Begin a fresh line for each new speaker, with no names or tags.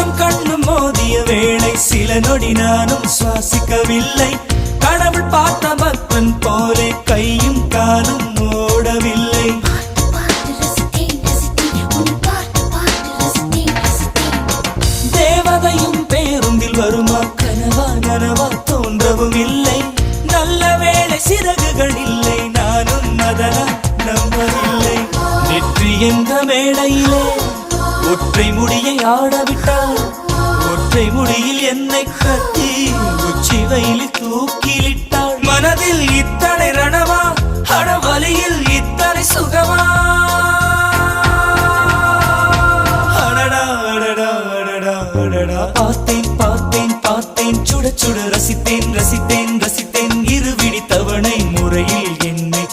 கண்ணும் கண்ணும் மோதிய வேளை சில நொடி நானும் சுவாசிக்கவில்லை. கடவுள் பார்த்த பக்தன் போலே கையும் காலும் ஓடவில்லை தேவதையும் பேருந்தில் வருமா? கனவா நனவா தோன்றவும் இல்லை. நல்ல வேளை சிறகுகள் இல்லை. நானும் அதனா நம்பவில்லை. நெற்றி என்ற மேடையிலே ஆடவிட்டால் ஒற்றை முடியில் என்னை கட்டி உச்சி வயலில் தூக்கிலிட்டாள். மனதில் இத்தனை ரணவா அட அடவலியில் இத்தனை சுகமா? பார்த்தேன் பார்த்தேன் பார்த்தேன் சுட சுட ரசித்தேன் ரசித்தேன் ரசித்தேன். இருவிடி தவணை முறையில் என்னை